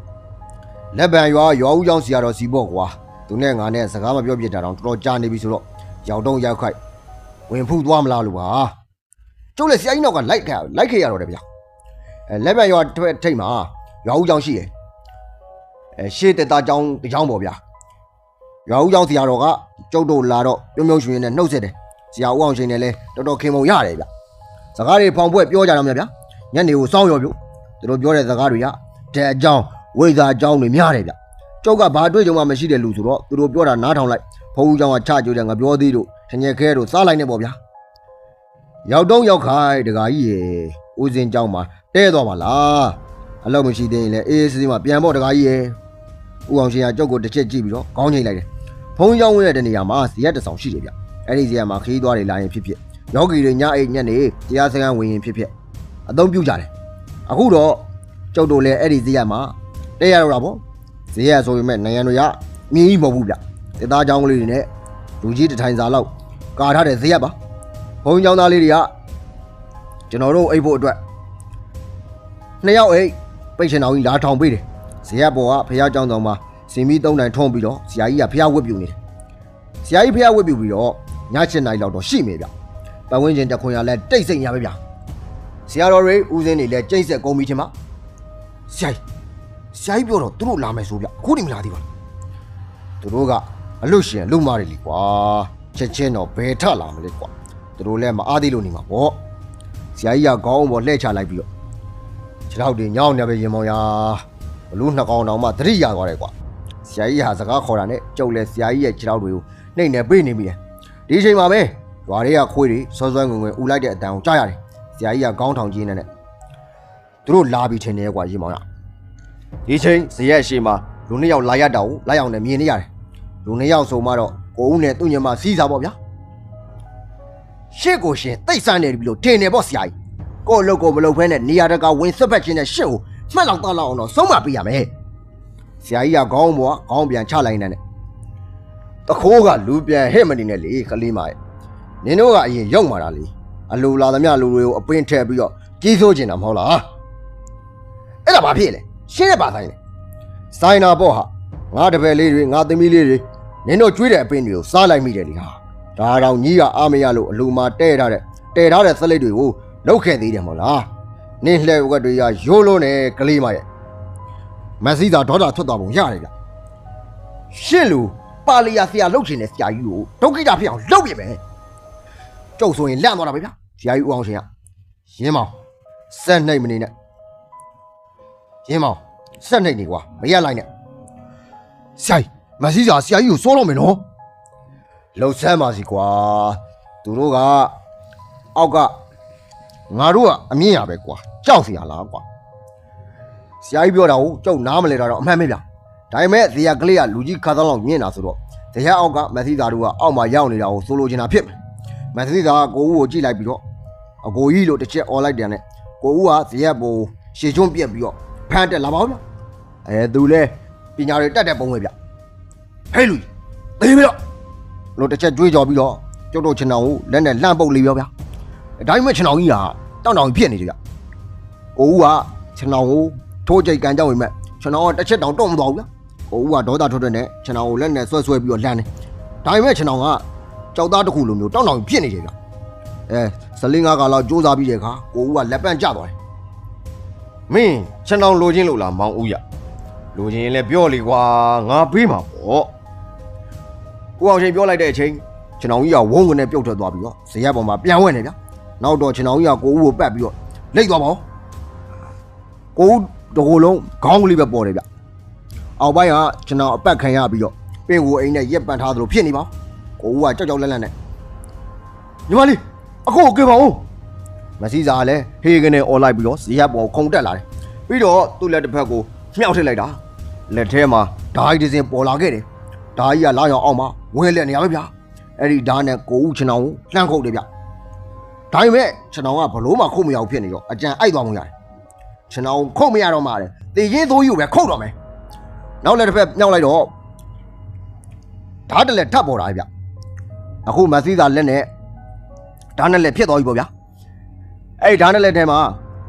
လက်ပံရွာရွာဦးကျောင်းဆရာတော်စီပေါ့ကွာသူနဲ့ငါနဲ့စကားမပြောပြတာတော့တော်တော်ကြာနေပြီဆိုတော့ရောက်တော့ရောက်ခိုက်ဝင်ဖူးသွားမလားလို့ပါကျုပ်လည်းဆရာကြီးနောက်ကလိုက်ခဲ့လိုက်ခဲ့ရတော့တယ်ဗျအဲ လက်ပံရွာတစ်ဖက်ထိပ်မှာရွာဦးကျောင်းရှိတယ်အဲရှေ့တက်သားကျောင်းတစ်ကျောင်းပေါ့ဗျာရွာဦးကျောင်းဆရာတော်ကကျုပ်တို့လာတော့ပြုံးပြုံးရွှင်ရွှင်နဲ့နှုတ်ဆက်တယ်ဆရာဦးအောင်ရှင်နဲ့လည်းတော်တော်ခင်မုံရတယ်ဗျစကားတွေဖောင်ပွဲပြောကြတော့မြဗျာညနေကိုစောင်းရောပြုသူတို့ပြောတဲ့စကားတွေကတဲ့အကြောင်းဝိဇ္ဇာအကြောင်းတွေများတယ်ဗျကျုပ်ကဘာအတွေ့အကြုံမှမရှိတဲ့လူဆိုတော့သူတို့ပြောတာနားထောင်လိုက်ဘုန်းကြီးကျောင်းကချကြိုးတယ်ငါပြောသေးတို့ထညက်ခဲတို့စားလိုက်နေပေါ့ဗျာရောက်တော့ရောက်ခိုင်းတကာကြီးရေဦးစင်ကျောင်းမှာ တဲသွားပါလားအလောက်မရှိသေးရင်လည်းအေးအေးဆေးဆေးမှပြန်ပေါ့တကာကြီးရေ ဦးအောင်ရှင်ကကြောက်ကိုတစ်ချက်ကြည့်ပြီးတော့ခေါင်းချိန်လိုက်တယ်။ဖုံးကြောင်းဝင်တဲ့နေရာမှာဇရက်တစ်ဆောင်ရှိတယ်ဗျ။အဲ့ဒီဇရက်မှာခီးသွားတွေလာရင်ဖြစ်ဖြစ်ယောဂီတွေညအိတ်ညက်နေတရားစခန်းဝင်ရင်ဖြစ်ဖြစ်အသုံးပြုကြတယ်။အခုတော့ကြောက်တို့လည်းအဲ့ဒီဇရက်မှာတဲရတော့တာပေါ့။ဇရက်ဆိုပေမဲ့နိုင်ငံတွေကမြင်းကြီးမဟုတ်ဘူးဗျ။တေသားเจ้าကလေးတွေနဲ့လူကြီးတစ်ထိုင်စာလောက်ကာထားတဲ့ဇရက်ပါ။ဘုံเจ้าသားလေးတွေကကျွန်တော်တို့အိတ်ဖို့အတွက် နှစ်ယောက်အိတ်ပိတ်ရှင်တော်ကြီးလာထောင်ပေးတယ်ဇေယျဘော်ကဖះကြောင်းဆောင်မှာဇင်မီသုံးတိုင်ထုံးပြီးတော့ဇာကြီးကဖះဝတ်ပြူနေတယ်ဇာကြီးဖះဝတ်ပြူပြီးတော့ည7နာရီလောက်တော့ရှိမယ်ဗျပတ်ဝန်းကျင်တခွန်ရလဲတိတ်ဆိတ်ရပဲဗျဇာတော်ရိဦးစင်းနေလဲကျိတ်ဆက်ကုန်ပြီထင်ပါဇာကြီးဇာကြီးပြောတော့သူတို့လာမယ်ဆိုဗျအခုနေမလာသေးပါဘူးသူတို့ကအလို့ရှင်အလို့မားတယ်လीကွာချက်ချင်းတော့ဘယ်ထလာမလဲကွာသူတို့လည်းမအားသေးလို့နေမှာပေါ့ဇာကြီးကခေါင်းပေါ်လှဲ့ချလိုက်ပြီးတော့ ခြေထောက်တွေညောင်းနေပဲရင်မောင်ရဘလူးနှစ်ကောင်တောင်မှသတိရသွားတယ်ကွာဆရာကြီးဟာစကားခေါ်တာနဲ့ကြုတ်လဲဆရာကြီးရဲ့ခြေထောက်တွေကိုနှိမ့်နေပေးနေပြီလေဒီအချိန်မှာပဲရွာတွေကခွေးတွေစောစောငွင်ငွင်ဦးလိုက်တဲ့အတန်ကိုကြားရတယ်ဆရာကြီးကခေါင်းထောင်ကြီးနေနဲ့သူတို့လာပြီးထင်တယ်ကွာရေမောင်ရဒီချိန်ဇရက်ရှိမှာလူနှစ်ယောက်လာရတာကိုလိုက်အောင်နဲ့မြင်နေရတယ်လူနှစ်ယောက်ဆိုမှတော့ကိုဦးနဲ့သူ့ညမစီးစားပေါ့ဗျာရှစ်ကိုရှင်တိတ်ဆန်းနေပြီလို့ထင်နေပေါ့ဆရာကြီး ကို့အလုပ်ကိုမလုပ်ဖဲနဲ့နေရာတကာဝင်ဆွတ်ဖက်ခြင်းနဲ့ရှစ်ကိုမှတ်လောက်သားလောက်အောင်တော့ဆုံးမပေးရမယ်ဆရာကြီးကခေါင်းပေါ်ကခေါင်းပြန်ချလိုက်နေတယ်။တခိုးကလူပြန်ဟဲ့မနေနဲ့လေခလေးမရဲ့။နင်တို့ကအရင်ရောက်มาတာလေ။အလိုလာသမျှလူတွေကိုအပင်းထည့်ပြီးတော့ကြီးစိုးကျင်တာမဟုတ်လား။အဲ့ဒါဘာဖြစ်လဲ။ရှင်းတဲ့ပါဆိုင်လေ။ဆိုင်နာပေါ့ဟာ။ငါတပည့်လေးတွေငါသမီးလေးတွေနင်တို့ကျွေးတဲ့အပင်းတွေကိုစားလိုက်မိတယ်လေဟာ။ဒါတော့ညီးကအားမရလို့အလူမာတဲ့ထားတဲ့တဲ့ထားတဲ့စလိတ်တွေကို လောက်ခဲ့သေးတယ်မဟုတ်လားနင်းလှဲဝက်တွေကရိုးလုံးနဲ့ကလေးမရဲ့မက်ဆီသာဒေါတာထွက်သွားပုံရတယ်ဗျရှင့်လူပါလီယာဆရာလှုပ်ချင်တဲ့ဆရာကြီးကိုဒုက္ခိတဖြစ်အောင်လှုပ်ပြမယ်ကျုပ်ဆိုရင်လန့်သွားတာပဲဗျဆရာကြီးဦးအောင်ရှင်ကရင်းမောင်စက်နှိပ်မနေနဲ့ရင်းမောင်စက်နှိပ်နေကွာမရက်လိုက်နဲ့ဆရာကြီးမက်ဆီသာဆရာကြီးကိုစိုးတော့မယ်နော်လှုပ်ဆမ်းပါစီကွာသူတို့ကအောက်က ငါတို့ကအမြင့်ရပဲကွာကြောက်စရာလားကွာဆရာကြီးပြောတာကိုကြောက်နားမလဲတာတော့အမှန်ပဲဗျဒါပေမဲ့ဇေယကလေးကလူကြီးခါသားလောက်မြင့်တာဆိုတော့ဇေယအောက်ကမသိသားတို့ကအောက်မှာရောက်နေတာကိုစိုးလိုချင်တာဖြစ်မယ်မသိသားကကိုဦးကိုကြည့်လိုက်ပြီးတော့အကိုကြီးလို့တစ်ချက်អော်လိုက်တယ်နဲ့ကိုဦးကဇေယဘိုရှေကျွန်းပြက်ပြီးတော့ဖမ်းတက်လာပါဦးဗျအဲသူလဲပညာတွေတက်တဲ့ပုံပဲဗျဟဲ့လူကြီးသိပြီတော့လို့တစ်ချက်တွေးကြော်ပြီးတော့ကျုပ်တို့ချင်တော်ကိုလက်နဲ့လှမ်းပုတ်လေးပြောဗျာ အတိုင်းမဲ့ချင်တော်ကြီးကတောင်းတောင်းဖြစ်နေတယ်ဗျကိုဦးကချင်တော်ကိုထိုးကြိတ်ကန်ကြောက်ဝင်မဲ့ချင်တော်ကတစ်ချက်တောင်တော့မသွားဘူးဗျကိုဦးကဒေါသထွက်တဲ့နဲ့ချင်တော်ကိုလက်နဲ့ဆွဲဆွဲပြီးတော့လှမ်းတယ်ဒါပေမဲ့ချင်တော်ကကြောက်သားတစ်ခုလိုမျိုးတောင်းတောင်းဖြစ်နေတယ်ဗျအဲဇလင်းငါးကလောက်စူးစားပြီးတဲ့အခါကိုဦးကလက်ပန့်ကျသွားတယ်မင်းချန်တော်လိုချင်းလို့လားမောင်ဦးရလိုချင်းရင်လည်းပြောလေကွာငါပေးမှာပေါ့ကိုအောင်ချင်းပြောလိုက်တဲ့အချိန်ကျွန်တော်ကြီးကဝုန်းကနေပြုတ်ထွက်သွားပြီးတော့ဇရက်ပေါ်မှာပြန်ဝဲနေဗျာ နောက်တော့ကျွန်တော်ကြီးကကိုဦးကိုပတ်ပြီးတော့လိတ်သွားပါဦးကိုဦးတကိုယ်လုံးခေါင်းကလေးပဲပေါ်တယ်ဗျအောက်ပိုင်းကကျွန်တော်အပတ်ခံရပြီးတော့ပင်ကိုအိမ်နဲ့ရက်ပန်ထားသလိုဖြစ်နေပါကိုဦးကကြောက်ကြောက်လန့်လန့်နဲ့ညီမလေးအခုကိုကြည့်ပါဦးမစီစာကလည်းဟေးကနေអော်လိုက်ပြီးတော့ဇီယပ်ပေါ်ခုံတက်လာတယ်ပြီးတော့သူ့လက်တစ်ဖက်ကိုမြှောက်ထည့်လိုက်တာလက်ထဲမှာဓာတ်ဒီစင်ပေါ်လာခဲ့တယ်ဓာတ်ကြီးကလာရောက်အောင်မှာဝဲလက်နေရပဲဗျာအဲ့ဒီဓာတ်နဲ့ကိုဦးချင်အောင်ကိုလှမ်းခုတ်တယ်ဗျ ဒါပေမဲ့ချင်အောင်ကဘလို့မှခုတ်မရဘူးဖြစ်နေတော့အကြံအိုက်သွားမှရတယ်ချင်အောင်ခုတ်မရတော့မှလေတေရင်သိုးကြီးကိုပဲခုတ်တော့မယ်နောက်လက်တစ်ဖက်မြှောက်လိုက်တော့ဓာတ်တစ်လက်ထပ်ပေါ်လာပြီဗျအခုမစီစာလက်နဲ့ဓာတ်နဲ့လက်ဖြစ်သွားပြီပေါ့ဗျာအဲ့ဒီဓာတ်နဲ့လက်ထဲမှာ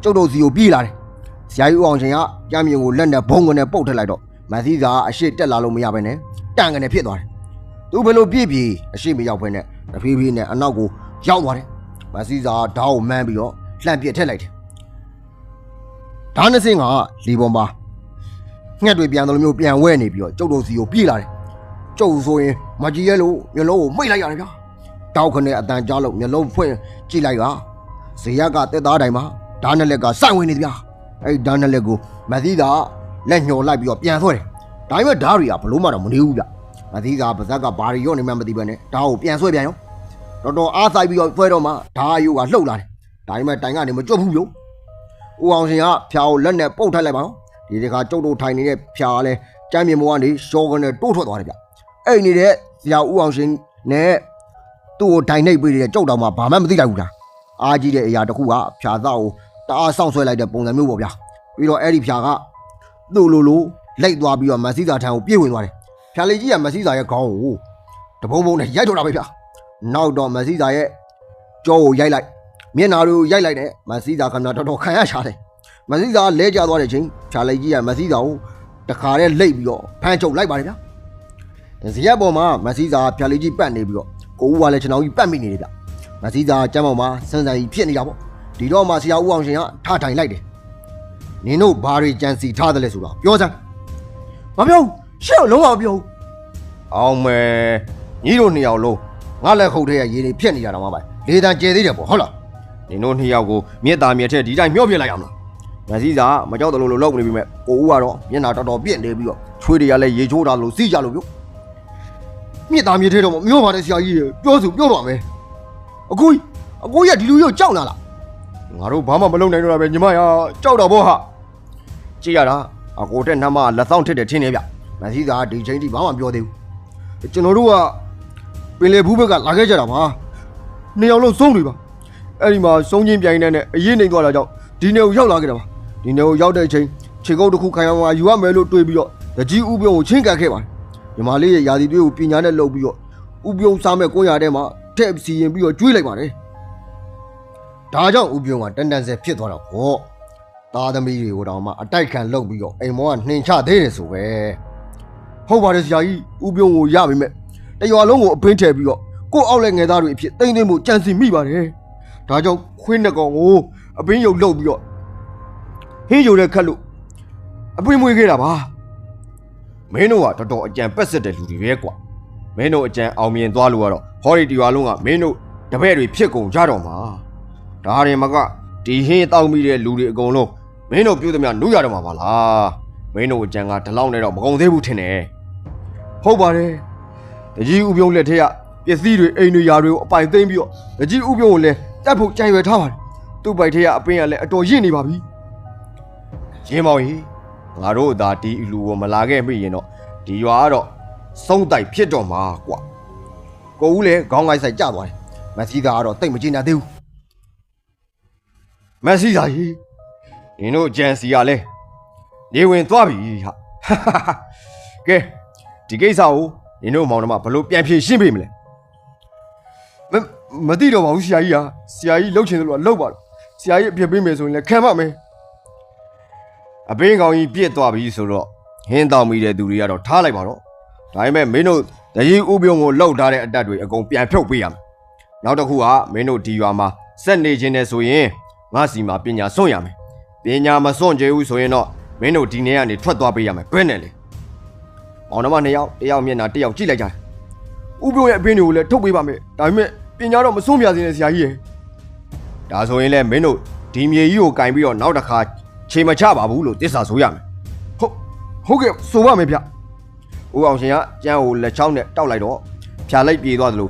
ကျုပ်တို့စီကိုပြေးလာတယ်။ဆရာကြီးဦးအောင်ရှင်ကကြမ်းမြင်ကိုလက်နဲ့ဘုံကနေပုတ်ထက်လိုက်တော့မသီးစာအရှိတက်လာလို့မရဘဲနဲ့တန်ကနေဖြစ်သွားတယ်။သူဘယ်လိုပြေးပြေးအရှိမရောက်ဘဲနဲ့တဖြည်းဖြည်းနဲ့အနောက်ကိုရောက်သွားတယ်။ မသီးစာဓာတ်ကိုမှန်းပြီးတော့လှန့်ပြစ်ထက်လိုက်တယ်။ဓာတ်နှစ်စင်းကလီပေါ်မှာငှက်တွေပြန်တယ်လို့မျိုးပြန်ဝဲနေပြီးတော့ကျုပ်တို့စီကိုပြေးလာတယ်။ကျုပ်ဆိုရင်မကြီးရဲလို့မျိုးလုံးကိုမိတ်လိုက်ရတယ်ဗျာ။တောက်ခနဲ့အတန်ကြားလို့မျိုးလုံးဖွင့်ကြည့်လိုက်ကဇေယကတက်သားတိုင်းမှာဓာတ်နဲ့လက်ကစိုက်ဝင်နေဗျာအဲ့ဒီဓာတ်နဲ့လက်ကိုမသီးသာလက်ညှော်လိုက်ပြီးတော့ပြန်ဆွဲတယ်ဒါပေမဲ့ဓာတ်တွေကဘလို့မှတော့မနေဘူးဗျမသီးသာပါဇက်ကဘာတွေရော့နေမှမသိပဲနဲ့ဓာတ်ကိုပြန်ဆွဲပြန်ရော တော်တော်အားဆိုင်ပြီးတော့ဆွဲတော့မှဓာတ်အယုကလှုပ်လာတယ်ဒါပေမဲ့တိုင်ကနေမကြွဘူးလို့ဦးအောင်ရှင်ကဖြာကိုလက်နဲ့ပုတ်ထိုက်လိုက်ပါတော့ဒီတခါကျုပ်တို့ထိုင်နေတဲ့ဖြာကလည်းကြမ်းမြေမောကနေရှောကနေတိုးထွက်သွားတယ်ဗျအဲ့နေတဲ့ဆရာဦးအောင်ရှင်နဲ့သူ့ကိုတိုင်နှိပ်ပေးနေတဲ့ကျုပ်တော်မှဘာမှမသိလိုက်ဘူးလားအားကြီးတဲ့အရာတစ်ခုကဖြာသားကိုတအားဆောင်ဆွဲလိုက်တဲ့ပုံစံမျိုးပေါ့ဗျာပြီးတော့အဲ့ဒီဖြာကသူ့လိုလိုလိုက်သွားပြီးတော့မက်ဆီစာထံကိုပြေးဝင်သွားတယ်ဖြာလေးကြီးကမက်ဆီစာရဲ့ခေါင်းကိုတပုံပုံနဲ့ရိုက်တော့တာပဲဗျာ နောက်တော့မက်ဆီစာရဲ့ကြောကိုရိုက်လိုက်မျက်နာတွေကိုရိုက်လိုက်တယ်မက်ဆီစာကတော်တော်ခံရရှာတယ်မက်ဆီစာလဲကျသွားတဲ့ချိန်ဖြာလေးကြီးကမက်ဆီစာကိုတခါတည်းလိတ်ပြီးတော့ဖမ်းချုပ်လိုက်ပါတယ်ဗျာဇရက်ပေါ်မှာမက်ဆီစာဖြာလေးကြီးပတ်နေပြီးတော့ကိုဦးကလည်းကျွန်တော်ကြီးပတ်မိနေတယ်ဗျမသီးသားကျမ်းပေါ်မှာစန်းစန်းကြီးဖြစ်နေတာပေါ့ဒီတော့မှဆရာဦးအောင်ရှင်ကထထိုင်လိုက်တယ်နင်တို့ဘာတွေကြံစီထားတယ်လဲဆိုတော့ပြောစမ်းမပြောဘူးရှေ့လုံးဝမပြောဘူးအောင်မယ်ညီတို့နှစ်ယောက်လုံး ငါလက်ခုပ်ထဲကရေတွေဖြက်နေကြတာမှပါလေတံကျဲသေးတယ်ပေါ့ဟုတ်လားနင်တို့နှစ်ယောက်ကိုမြစ်သားမြစ်ထဲဒီတိုင်းမျောပြစ်လိုက်အောင်လားမစည်းစာမကြောက်တယ်လို့လို့လောက်နေပြီမဲ့ကိုဦးကတော့မျက်နှာတော်တော်ပြင့်နေပြီးတော့ချွေးတွေကလည်းရေချိုးတာလို့စီးကြလို့ပြောမြစ်သားမြစ်ထဲတော့မမျောပါနဲ့ဆရာကြီးရေပြောစုပြောပါမယ်အကူကြီးအကူကြီးကဒီလူကြီးကိုကြောက်လာလားငါတို့ဘာမှမလုပ်နိုင်တော့တာပဲညီမရကြောက်တာပေါ့ဟာကြည့်ရတာအကိုတဲ့နှမလက်ဆောင်ထစ်တယ်ထင်းနေဗျမစည်းစာဒီချိန်ထိဘာမှပြောသေးဘူးကျွန်တော်တို့က ပင်လေဘူးဘက်ကလာခဲ့ကြတာပါနှစ်ယောက်လုံးစုံးနေပါအဲ့ဒီမှာစုံချင်းပြိုင်နေတဲ့နဲ့အရေးနေသွားတာကြောင့်ဒီနေကိုရောက်လာခဲ့တာပါဒီနေကိုရောက်တဲ့အချိန်ခြေကုပ်တစ်ခုခံရမှာယူရမယ်လို့တွေးပြီးတော့တကြီးဥပြုံကိုချင်းကန်ခဲ့ပါတယ်ညီမလေးရဲ့ယာစီတွေးကိုပညာနဲ့လုပ်ပြီးတော့ဥပြုံစားမဲ့ကိုရတဲ့မှာထည့်စီရင်ပြီးတော့ကျွေးလိုက်ပါတယ်ဒါကြောင့်ဥပြုံကတန်တန်ဆဲဖြစ်သွားတာပေါ့သားသမီးတွေကိုတောင်မှအတိုက်ခံလုပ်ပြီးတော့အိမ်မောကနှင်ချသေးတယ်ဆိုပဲဟုတ်ပါတယ်ဆရာကြီးဥပြုံးကိုရပါမယ် တရွာလုံးကိုအပင်းထည့်ပြီးတော့ကို့အောက်လက်ငယ်သားတွေအဖြစ်တိမ့်သိမ့်မှုကြံစီမိပါတယ်ဒါကြောင့်ခွေးနှစ်ကောင်ကိုအပင်းယုတ်လှုပ်ပြီးတော့ဟင်းယုတ်တဲ့ခတ်လို့အပွင့်မွေးခဲ့တာပါမင်းတို့ကတော်တော်အကြံပက်ဆက်တဲ့လူတွေပဲကွာမင်းတို့အကြံအောင်မြင်သွားလို့ကတော့ဟော်ရီတီရွာလုံးကမင်းတို့တပည့်တွေဖြစ်ကုန်ကြတော့မှာဒါရင်မကဒီဟင်းတောက်မိတဲ့လူတွေအကုန်လုံးမင်းတို့ပြုသမျှနှုတ်ရတော့မှာပါလားမင်းတို့အကြံကဒီလောက်နဲ့တော့မကုန်သေးဘူးထင်တယ်ဟုတ်ပါတယ် တကြီးဥပြုံးလက်ထက်ကပစ္စည်းတွေအိမ်တွေယာတွေကိုအပိုင်သိမ်းပြီးတော့တကြီးဥပြုံးကိုလည်းတက်ဖို့ကြံရွယ်ထားပါတယ်သူ့ပိုက်ထက်ကအပင်းကလည်းအတော်ရင့်နေပါပြီရင်းမောင်ကြီးငါတို့သာဒီအလူကိုမလာခဲ့မိရင်တော့ဒီရွာကတော့စုံးတိုက်ဖြစ်တော့မှာကွာကိုဦးလည်းခေါင်းငိုက်ဆိုင်ကြသွားတယ်မက်ဆီသားကတော့တိတ်မကျင်နိုင်သေးဘူးမက်ဆီစာကြီးနင်တို့အကြံစီကလည်းနေဝင်သွားပြီဟာကဲဒီကိစ္စကို နင်တို့မောင်နှမဘလို့ပြန်ဖြေရှင်းပေးမလဲမမသိတော့ပါဘူးဆရာကြီးဟာဆရာကြီးလှုပ်ချင်တယ်လို့လှုပ်ပါတော့ဆရာကြီးအပြစ်ပေးမယ်ဆိုရင်လည်းခံပါမယ်အပင်းကောင်ကြီးပြစ်သွားပြီဆိုတော့ဟင်းတောင်မိတဲ့သူတွေကတော့ထားလိုက်ပါတော့ဒါပေမဲ့မင်းတို့တကြီးဥပြုံကိုလှုပ်ထားတဲ့အတက်တွေအကုန်ပြန်ဖြုတ်ပေးရမယ်နောက်တစ်ခုကမင်းတို့ဒီရွာမှာစက်နေခြင်းနဲ့ဆိုရင်ငါစီမှာပညာစွန့်ရမယ်ပညာမစွန့်ကြဘူးဆိုရင်တော့မင်းတို့ဒီနေ့ကနေထွက်သွားပေးရမယ်ဘယ်နဲ့လဲ မောင်နှမနှစ်ယောက်တစ်ယောက်မျက်နှာတစ်ယောက်ကြည့်လိုက်ကြတယ်ဥပြုံးရဲ့အပင်းတွေကိုလည်းထုတ်ပေးပါမယ်ဒါပေမဲ့ပညာတော့မဆုံးပြစေနဲ့ဆရာကြီးရဲ့ဒါဆိုရင်လည်းမင်းတို့ဒီမြေကြီးကိုကင်ပြီးတော့နောက်တစ်ခါခြေမချပါဘူးလို့တစ္ဆာဆိုရမယ်ဟုတ်ဟုတ်ကဲ့ဆိုပါမယ်ဗျဦးအောင်ရှင်ကကျန်းကိုလက်ချောင်းနဲ့တောက်လိုက်တော့ဖြာလိုက်ပြေးသွားသလို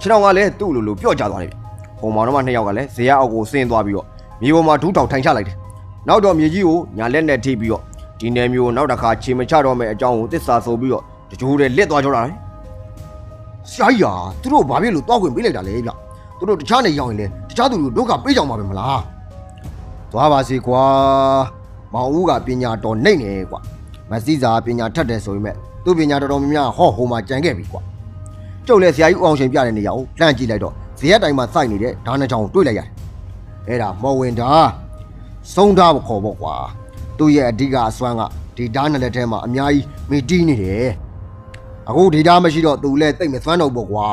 ခြေထောင်ကလည်းသူ့လိုလိုပြော့ကျသွားတယ်ဗျ။ပုံမောင်တော်မနှစ်ယောက်ကလည်းဇေယျအောက်ကိုဆင်းသွားပြီးတော့မြေပေါ်မှာဒူးထောင်ထိုင်ချလိုက်တယ်။နောက်တော့မြေကြီးကိုညာလက်နဲ့ထိပြီးတော့ ဒီနယ်မျိုးကိုနောက်တစ်ခါခြေမချတော့မယ့်အကြောင်းကိုတစ္ဆာဆိုပြီးတော့တကြိုးတည်းလက်သွားကြတာလေဆရာကြီးဟာသူတို့ဘာဖြစ်လို့တောက်ခွင့်ပေးလိုက်တာလဲဗျသူတို့တခြားနေရောက်ရင်လည်းတခြားသူတို့ဒုက္ခပေးကြမှာပဲမလားသွားပါစေကွာမောင်ဦးကပညာတော်နှိမ့်နေကွာမသိစာပညာထက်တယ်ဆိုရင်မဲ့သူပညာတော်တော်များများဟောဟိုမှာကြံခဲ့ပြီကွာကျုပ်လည်းဆရာကြီးဦးအောင်ရှင်ပြတဲ့နေရာကိုလှမ်းကြည့်လိုက်တော့ဇေယျတိုင်မှာစိုက်နေတဲ့ဓာတ်နှချောင်းကိုတွေ့လိုက်ရတယ်အဲ့ဒါမော်ဝင်တာဆုံးသားမခေါ်ပေါ့ကွာ သူ့ရဲ့အဓိကအစွမ်းကဒီဓာတ်နှစ်လက်ထဲမှာအများကြီးမိတီးနေတယ်အခုဒေတာမရှိတော့သူလည်းတိတ်မသွမ်းတော့ပေါ့ကွာ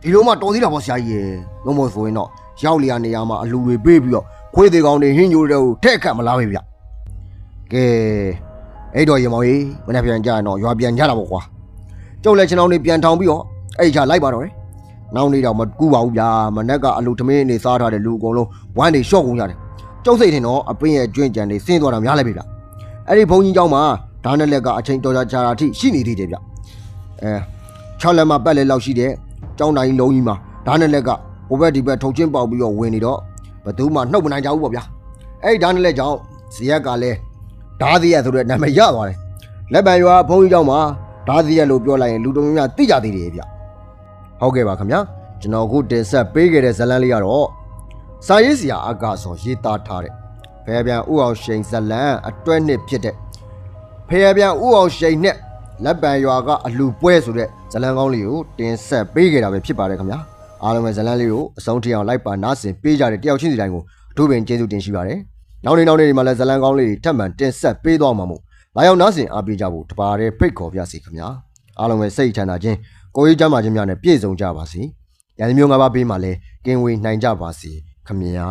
ဒီလိုမှတော်သေးတာပေါ့ဆရာကြီးရေလုံးမဆိုရင်တော့ရောက်လျာနေရာမှာအလူတွေပေးပြီးတော့ခွေးသေးကောင်တွေဟင်းညိုတွေကိုထက်ခတ်မလားပဲဗျကဲအဲ့တော့ရေမောင်ကြီးမနေ့ပြန်ကြရင်တော့ရွာပြန်ကြတာပေါ့ကွာကျုပ်လည်းကျွန်တော်နေပြန်ထောင်ပြီးတော့အဲ့ချလိုက်ပါတော့တယ်နောက်နေ့တော့မကူပါဘူးဗျာမနေ့ကအလူသမင်းနေစားထားတဲ့လူအကုန်လုံးဝမ်းတွေရှော့ကုန်ကြတယ် ကျုပ်စိတ်ထင်တော့အပင်းရဲ့ကျွင့်ကြံတွေဆင်းသွားတာများလိုက်ပြီဗျအဲ့ဒီဘုံကြီးเจ้าမှာဒါနဲ့လက်ကအချိန်တော်ကြာကြာတာထိရှိနေသေးတယ်ဗျအဲ6လက်မှာပတ်လက်လောက်ရှိတဲ့ကျောင်းတိုင်းလုံးကြီးမှာဒါနဲ့လက်ကဟိုဘက်ဒီဘက်ထုတ်ချင်းပေါက်ပြီးတော့ဝင်နေတော့ဘယ်သူမှနှုတ်မနိုင်ကြဘူးပေါ့ဗျာအဲ့ဒီဒါနဲ့လက်ကြောင့်ဇီယက်ကလည်းဓာသီယဆိုတဲ့နာမည်ရသွားတယ်လက်ပံရွာဘုန်းကြီးเจ้าမှာဓာသီယလို့ပြောလိုက်ရင်လူတော်များများသိကြသေးတယ်ဗျဟုတ်ကဲ့ပါခင်ဗျာကျွန်တော်အခုတင်ဆက်ပေးခဲ့တဲ့ဇတ်လန်းလေးကတော့ စာရေးဆရာအကာဆောရေးသားထားတဲ့ဖဲပြန်ဥအောင်ရှိန်ဇတ်လန်းအတွဲနှစ်ဖြစ်တဲ့ဖျေပြန်ဥအောင်ရှိန်နဲ့လက်ပံရွာကအလူပွဲဆိုတဲ့ဇလန်းကောင်းလေးကိုတင်ဆက်ပေးခဲ့တာပဲဖြစ်ပါတယ်ခင်ဗျာအားလုံးပဲဇလန်းလေးကိုအဆုံးထိအောင်လိုက်ပါနားဆင်ပေးကြတဲ့တယောက်ချင်းစီတိုင်းကိုအထူးပင်ကျေးဇူးတင်ရှိပါတယ်နောက်နေ့နောက်နေ့ဒီမှာလည်းဇလန်းကောင်းလေးတွေထပ်မံတင်ဆက်ပေးသွားမှာမို့လာရောက်နားဆင်အားပေးကြဖို့တပါးတဲ့ဖိတ်ခေါ်ပြစီခင်ဗျာအားလုံးပဲစိတ်ချမ်းသာခြင်းကိုယ်ရေးချမ်းသာခြင်းများနဲ့ပြည့်စုံကြပါစေရန်မျိုးငါးပါးပေးမှလည်းကင်းဝေးနိုင်ကြပါစေ ခင်ဗျာ